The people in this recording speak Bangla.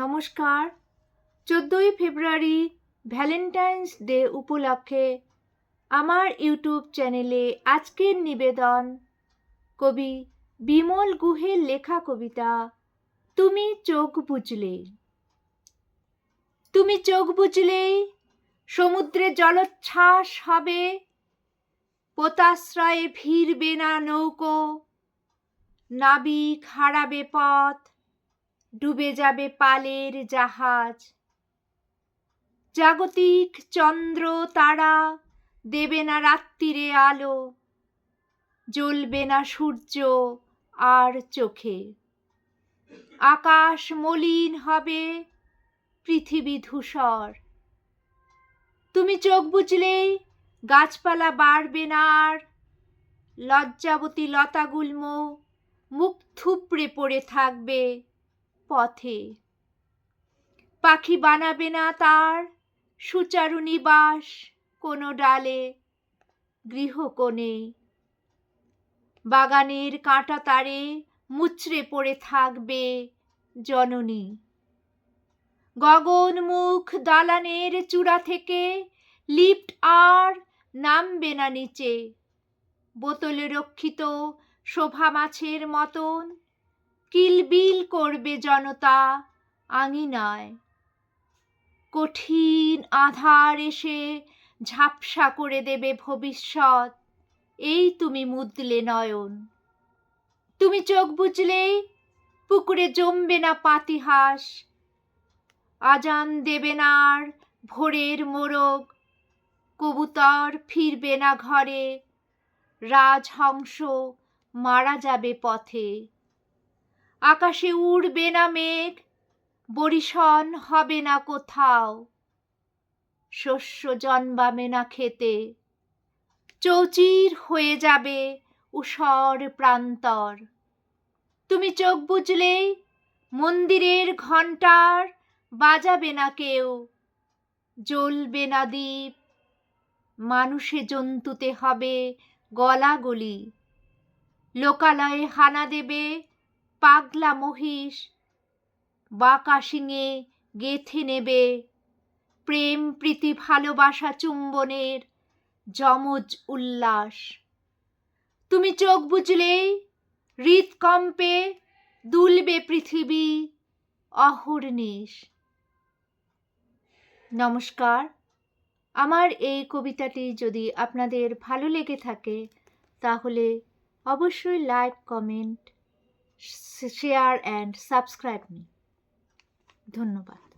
নমস্কার। চোদ্দোই ফেব্রুয়ারি ভ্যালেন্টাইন্স ডে উপলক্ষে আমার ইউটিউব চ্যানেলে আজকের নিবেদন, কবি বিমল গুহের লেখা কবিতা, তুমি চোখ বুঝলে তুমি চোখ বুঝলেই সমুদ্রে জলোচ্ছ্বাস হবে, পোতাশ্রয়ে ভিড়বে না নৌকো, নাবিক হারাবে পথ ডুবে যাবে পালের জাহাজ। জাগতিক চন্দ্র তারা দেবে না রাত্রিরে আলো, জ্বলবে না সূর্য আর চোখে। আকাশ মলিন হবে পৃথিবী ধূসর। তুমি চোখ বুঝলেই গাছপালা বাড়বে না আর লজ্জাবতী লতাগুল্ম মুখ থুপড়ে পড়ে থাকবে। পথে। পাখি বানাবে না তার, সুচারু নিবাস কোনো ডালে, গৃহকোণে। বাগানের কাঁটা তারে মুচড়ে পড়ে থাকবে জননী। গগন মুখ দালানের চূড়া থেকে লিফট আর নামবে না নিচে। বোতলে রক্ষিত শোভা মাছের মতন কিলবিল করবে জনতা আঙিনায়। কঠিন আধার এসে ঝাপসা করে দেবে ভবিষ্যৎ। এই তুমি মুদলে নয়ন। তুমি চোখ বুঝলেই পুকুরে জমবে না পাতিহাস। আজান দেবে না আর ভোরের মোরগ। কবুতর ফিরবে না ঘরে। রাজহংস মারা যাবে পথে। আকাশে উড়বে না মেঘ, বরিশন হবে না কোথাও। শস্য জন্মাবে না খেতে চৌচির হয়ে যাবে উষর প্রান্তর। তুমি চোখ বুঝলেই মন্দিরের ঘণ্টার বাজাবে না কেউ, জ্বলবে না দ্বীপ, মানুষে জন্তুতে হবে গলাগলি। লোকালয়ে হানা দেবে পাগলা মহিষ বাঁকা শিঙে গেথে নেবে। প্রেম, প্রীতি, ভালোবাসা, চুম্বনের যমজ উল্লাস। তুমি চোখ বুঝলেই হৃদকম্পে দুলবে পৃথিবী অহর্নিশ নমস্কার। আমার এই কবিতাটি যদি আপনাদের ভালো লেগে থাকে, তাহলে অবশ্যই like, comment share and subscribe me ধন্যবাদ।